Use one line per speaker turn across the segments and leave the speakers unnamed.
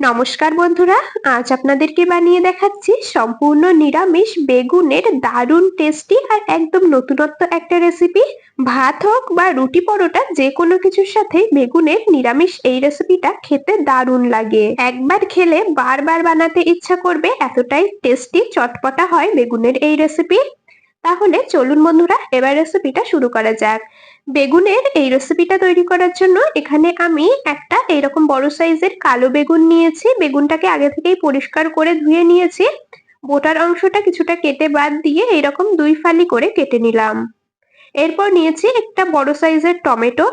নমস্কার বন্ধুরা, আজ আপনাদেরকে বানিয়ে দেখাচ্ছি সম্পূর্ণ নিরামিষ বেগুনের দারুণ টেস্টি আর একদম নতুনত্ব একটা রেসিপি ভাত হোক বা রুটি পরোটা, যে কোনো কিছুর সাথে বেগুনের নিরামিষ এই রেসিপিটা খেতে দারুণ লাগে। একবার খেলে বারবার বানাতে ইচ্ছা করবে, এতটাই টেস্টি চটপটা হয় বেগুনের এই রেসিপি তাহলে চলুন বন্ধুরা, এবার রেসিপিটা শুরু করা যাক। বেগুনের এই রেসিপিটা তৈরি করার জন্য এখানে আমি একটা এইরকম বড় সাইজের কালো বেগুন নিয়েছি। বেগুনটাকে আগে থেকেই পরিষ্কার করে ধুয়ে নিয়েছি। বোটার অংশটা কিছুটা কেটে বাদ দিয়ে এইরকম দুই ফালি করে কেটে নিলাম। এরপর নিয়েছি একটা বড় সাইজের টমেটো।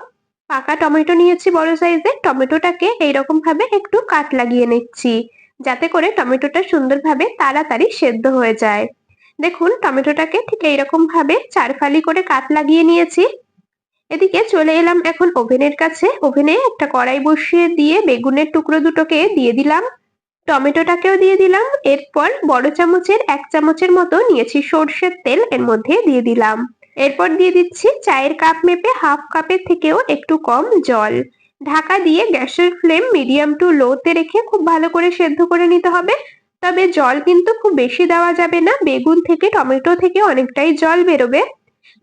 পাকা টমেটো নিয়েছি বড় সাইজের। টমেটোটাকে এইরকম ভাবে একটু কাট লাগিয়ে নিচ্ছি, যাতে করে টমেটোটা সুন্দরভাবে তাড়াতাড়ি সেদ্ধ হয়ে যায়। দেখুন, টমেটোটাকে ঠিক এইরকম ভাবে চার ফালি করে কাট লাগিয়ে নিয়েছি। এদিকে চলে এলাম এখন ওভেনের কাছে। ওভেনে একটা কড়াই বসিয়ে দিয়ে বেগুনের টুকরো দুটোকে দিয়ে দিলাম, টমেটোটাকেও দিয়ে দিলাম, এরপর বড় চামচের এক চামচের মতো নিয়েছি সর্ষের তেল এর মধ্যে দিয়ে দিলাম। এরপর দিয়ে দিচ্ছি চায়ের কাপ মেপে হাফ কাপের থেকেও একটু কম জল। ঢাকা দিয়ে গ্যাসের ফ্লেম মিডিয়াম টু লোতে রেখে খুব ভালো করে সেদ্ধ করে নিতে হবে। তবে জল কিন্তু খুব বেশি দেওয়া যাবে না, বেগুন থেকে টমেটো থেকে অনেকটাই জল বেরোবে।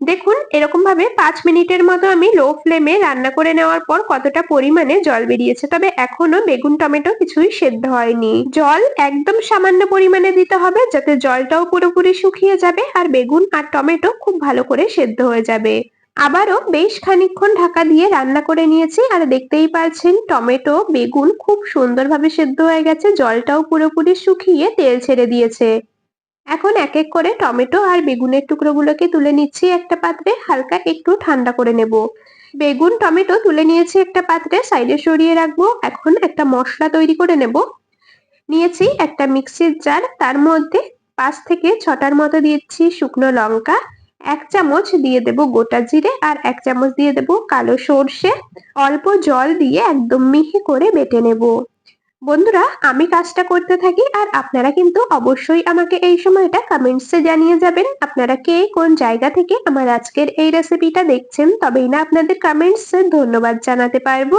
দেখুন এরকম ভাবে পাঁচ মিনিটের মতো আমি লো ফ্লেমে রান্না করে নেওয়ার পর কতটা পরিমাণে জল বেরিয়েছে। তবে এখনও বেগুন, টমেটো কিছুই সেদ্ধ হয়নি। জল একদম সামান্য পরিমাণে দিতে হবে যাতে জলটাও পুরোপুরি শুকিয়ে যাবে আর বেগুন আর টমেটো খুব ভালো করে সেদ্ধ হয়ে যাবে। আবারও বেশ খানিকক্ষণ ঢাকা দিয়ে রান্না করে নিয়েছি আর দেখতেই পাচ্ছেন, টমেটো, বেগুন খুব সুন্দরভাবে সেদ্ধ হয়ে গেছে, জলটাও পুরোপুরি শুকিয়ে তেল ছেড়ে দিয়েছে। এখন এক এক করে টমেটো আর বেগুনের টুকরোগুলোকে তুলে নিচ্ছি একটা পাত্রে, হালকা একটু ঠান্ডা করে নেব। বেগুন, টমেটো তুলে নিয়েছি একটা পাত্রে, সাইডে সরিয়ে রাখব। এখন একটা মশলা তৈরি করে নেব। নিয়েছি একটা মিক্সির জার, তার মধ্যে পাঁচ থেকে ছটার মতো দিয়েছি শুকনো লঙ্কা। এক চামচ দিয়ে দেব গোটা জিরে আর এক চামচ দিয়ে দেব কালো সর্ষে। অল্প জল দিয়ে একদম মিহি করে বেটে নেব। বন্ধুরা, আমি কাজটা করতে থাকি আর আপনারা কিন্তু অবশ্যই আমাকে এই সময়টা কমেন্টসে জানিয়ে যাবেন। আপনারা কে কোন জায়গা থেকে আমার আজকের এই রেসিপিটা দেখছেন, তবেই না আপনাদের কমেন্টসে ধন্যবাদ জানাতে পারব।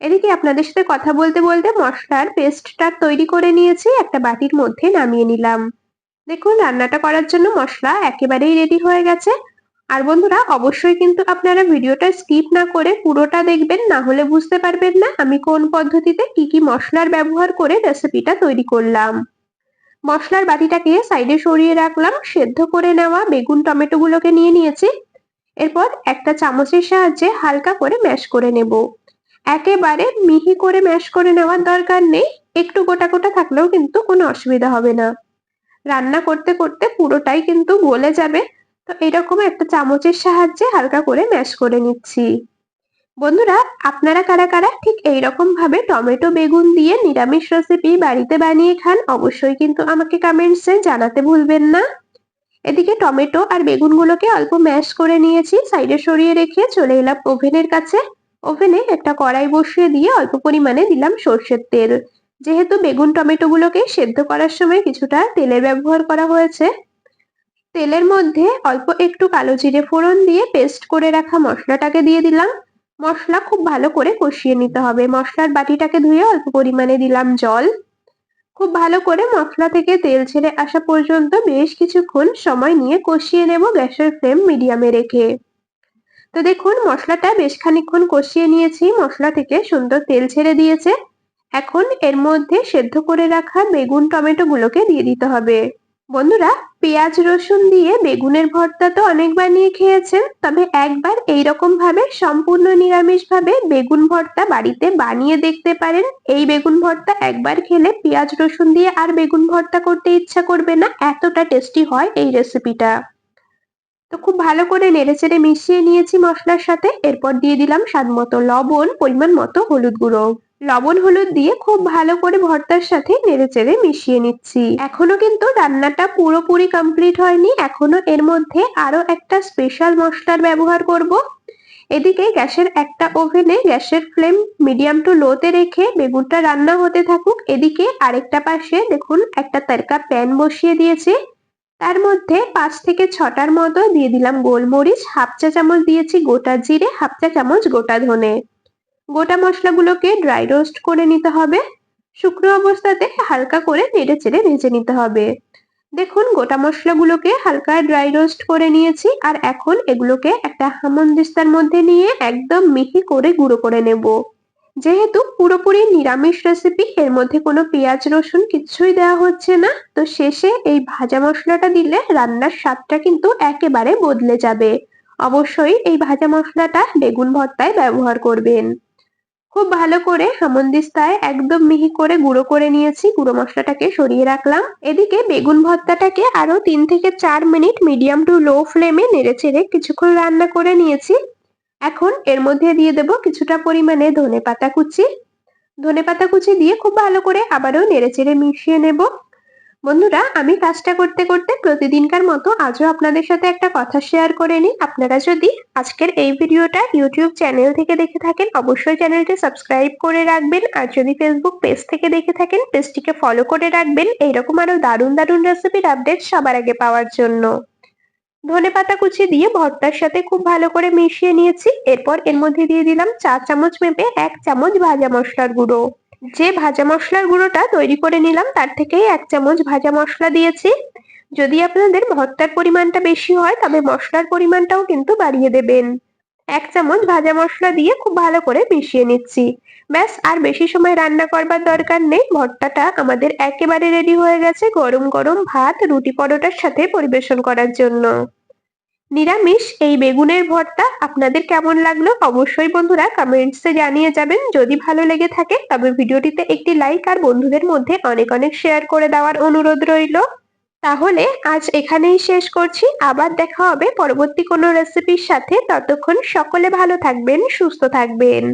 এদিকে আপনাদের সাথে কথা বলতে বলতে মশলার পেস্টটা তৈরি করে নিয়েছি, একটা বাটির মধ্যে নামিয়ে নিলাম। দেখুন, রান্নাটা করার জন্য মশলা একেবারেই রেডি হয়ে গেছে। আর বন্ধুরা, অবশ্যই কিন্তু আপনারা ভিডিওটা স্কিপ না করে পুরোটা দেখবেন, না হলে বুঝতে পারবেন না আমি কোন পদ্ধতিতে কি কি মশলার ব্যবহার করে রেসিপিটা তৈরি করলাম। মশলার বাটিটাকে সাইডে সরিয়ে রাখলাম, সেদ্ধ করে নেওয়া বেগুন টমেটো গুলোকে নিয়ে নিয়েছি। এরপর একটা চামচের সাহায্যে হালকা করে ম্যাশ করে নেব। একেবারে মিহি করে ম্যাশ করে নেওয়ার দরকার নেই, একটু গোটা গোটা থাকলেও কিন্তু কোনো অসুবিধা হবে না। রান্না করতে করতে পুরোটাই কিন্তু গলে যাবে তো এরকম একটা চামচের সাহায্যে হালকা করে ম্যাশ করে নিচ্ছি। বন্ধুরা, আপনারা কারা কারা ঠিক এইরকম ভাবে টমেটো, বেগুন দিয়ে নিরামিষ রেসিপি বাড়িতে বানিয়ে খান, অবশ্যই কিন্তু আমাকে কমেন্টসে জানাতে ভুলবেন না। এদিকে টমেটো আর বেগুনগুলোকে অল্প ম্যাশ করে নিয়েছি সাইডে সরিয়ে রেখে চলে এলাম ওভেনের কাছে। ওভেনে একটা কড়াই বসিয়ে দিয়ে অল্প পরিমাণে দিলাম সর্ষের তেল। যেহেতু বেগুন টমেটো গুলোকে সেদ্ধ করার সময় কিছুটা তেলের ব্যবহার করা হয়েছে তেলের মধ্যে অল্প একটু কালো জিরে ফোড়ন দিয়ে পেস্ট করে রাখা মশলাটাকে দিয়ে দিলাম। মশলা খুব ভালো করে কষিয়ে নিতে হবে। মশলার বাটিটাকে ধুয়ে অল্প পরিমাণে দিলাম জল। খুব ভালো করে মশলা থেকে তেল ছেড়ে আসা পর্যন্ত বেশ কিছুক্ষণ সময় নিয়ে কষিয়ে নেব গ্যাসের ফ্লেম মিডিয়ামে রেখে। তো দেখুন, মশলাটা বেশ খানিক্ষণ কষিয়ে নিয়েছি। মশলা থেকে সুন্দর তেল ছেড়ে দিয়েছে। এখন এর মধ্যে সেদ্ধ করে রাখা বেগুন টমেটো গুলোকে দিয়ে দিতে হবে। বন্ধুরা পেঁয়াজ রসুন দিয়ে বেগুনের ভর্তা তো অনেক বানিয়ে খেয়েছেন, তবে একবার এইরকম ভাবে সম্পূর্ণ নিরামিষ ভাবে বেগুন ভর্তা বাড়িতে বানিয়ে দেখতে পারেন। এই বেগুন ভর্তা একবার খেলে পেঁয়াজ রসুন দিয়ে আর বেগুন ভর্তা করতে ইচ্ছা করবে না, এতটা টেস্টি হয় এই রেসিপিটা। তো খুব ভালো করে নেড়েচেড়ে মিশিয়ে নিয়েছি মশলার সাথে, এরপর দিয়ে দিলাম স্বাদ মতো লবণ, পরিমাণ মতো হলুদ গুঁড়ো। লবণ, হলুদ দিয়ে খুব ভালো করে ভর্তার সাথে নেড়েচেড়ে মিশিয়ে নিচ্ছি। এখনও কিন্তু রান্নাটা পুরোপুরি কমপ্লিট হয়নি। এখনও এর মধ্যে আরও একটা স্পেশাল মশলার ব্যবহার করব। এদিকে গ্যাসের একটা ওভেনে গ্যাসের ফ্লেম মিডিয়াম টু লোতে রেখে বেগুনটা রান্না হতে থাকুক। এদিকে আরেকটা পাশে দেখুন একটা তরকা প্যান বসিয়ে দিয়েছি। তার মধ্যে পাঁচ থেকে ছটার মতো দিয়ে দিলাম গোলমরিচ। হাফ চা চামচ দিয়েছি গোটা জিরে, হাফ চা চামচ গোটা ধনে। গোটা মশলাগুলোকে ড্রাই রোস্ট করে নিতে হবে। শুকনো অবস্থাতে হালকা করে নেড়ে চেড়ে ভেজে নিতে হবে। দেখুন, গোটা মশলাগুলোকে হালকা ড্রাই রোস্ট করে নিয়েছি আর এখন এগুলোকে একটা হামনদিস্তার মধ্যে নিয়ে একদম মিহি করে গুঁড়ো করে নেব। যেহেতু পুরোপুরি নিরামিষ রেসিপি এর মধ্যে কোনো পেঁয়াজ, রসুন কিছুই দেওয়া হচ্ছে না, তো শেষে এই ভাজা মশলাটা দিলে রান্নার স্বাদটা কিন্তু একেবারে বদলে যাবে। অবশ্যই এই ভাজা মশলাটা বেগুন ভর্তায় ব্যবহার করবেন। খুব ভালো করে হামন্দিস্তায় একদম মিহি করে গুঁড়ো করে নিয়েছি, গুঁড়ো মশলাটাকে সরিয়ে রাখলাম। এদিকে বেগুন ভর্তাটাকে আরও তিন থেকে চার মিনিট মিডিয়াম টু লো ফ্লেমে নেড়ে চেড়ে কিছুক্ষণ রান্না করে নিয়েছি। এখন এর মধ্যে দিয়ে দেব কিছুটা পরিমাণে ধনে পাতা কুচি। ধনে পাতা কুচি দিয়ে খুব ভালো করে আবারও নেড়ে চেড়ে মিশিয়ে নেব। বন্ধুরা, আমি কাজটা করতে করতে প্রতিদিনকার মতো আজও আপনাদের সাথে একটা কথা শেয়ার করে নিই। আপনারা যদি আজকের এই ভিডিওটা ইউটিউব চ্যানেল থেকে দেখে থাকেন, অবশ্যই চ্যানেলটি সাবস্ক্রাইব করে রাখবেন। আর যদি ফেসবুক পেজ থেকে দেখে থাকেন পেজটিকে ফলো করে রাখবেন। এইরকম আরও দারুণ দারুণ রেসিপির আপডেট সবার আগে পাওয়ার জন্য। ধনে পাতা কুচি দিয়ে ভর্তার সাথে খুব ভালো করে মিশিয়ে নিয়েছি। এরপর এর মধ্যে দিয়ে দিলাম চা চামচ মেপে এক চামচ ভাজা মশলার গুঁড়ো। যে ভাজা মশলার গুঁড়োটা তৈরি করে নিলাম, তার থেকেই এক চামচ ভাজা মশলা দিয়েছি। যদি আপনাদের ভর্তার পরিমাণটা বেশি হয়, তবে মশলার পরিমাণটাও কিন্তু বাড়িয়ে দেবেন। এক চামচ ভাজা মশলা দিয়ে খুব ভালো করে মিশিয়ে নিচ্ছি। ব্যাস, আর বেশি সময় রান্না করবার দরকার নেই। ভর্তাটা আমাদের একেবারে রেডি হয়ে গেছে গরম গরম ভাত, রুটি পরোটার সাথে পরিবেশন করার জন্য। নিরামিষ এই বেগুনের ভর্তা আপনাদের কেমন লাগল অবশ্যই বন্ধুরা কমেন্টসে জানিয়ে যাবেন। যদি ভালো লেগে থাকে তবে ভিডিওটিতে একটি লাইক আর বন্ধুদের মধ্যে অনেক অনেক শেয়ার করে দেওয়ার অনুরোধ রইল। তাহলে আজ এখানেই শেষ করছি। আবার দেখা হবে পরবর্তী কোনো রেসিপির সাথে। ততক্ষণ সকলে ভালো থাকবেন, সুস্থ থাকবেন।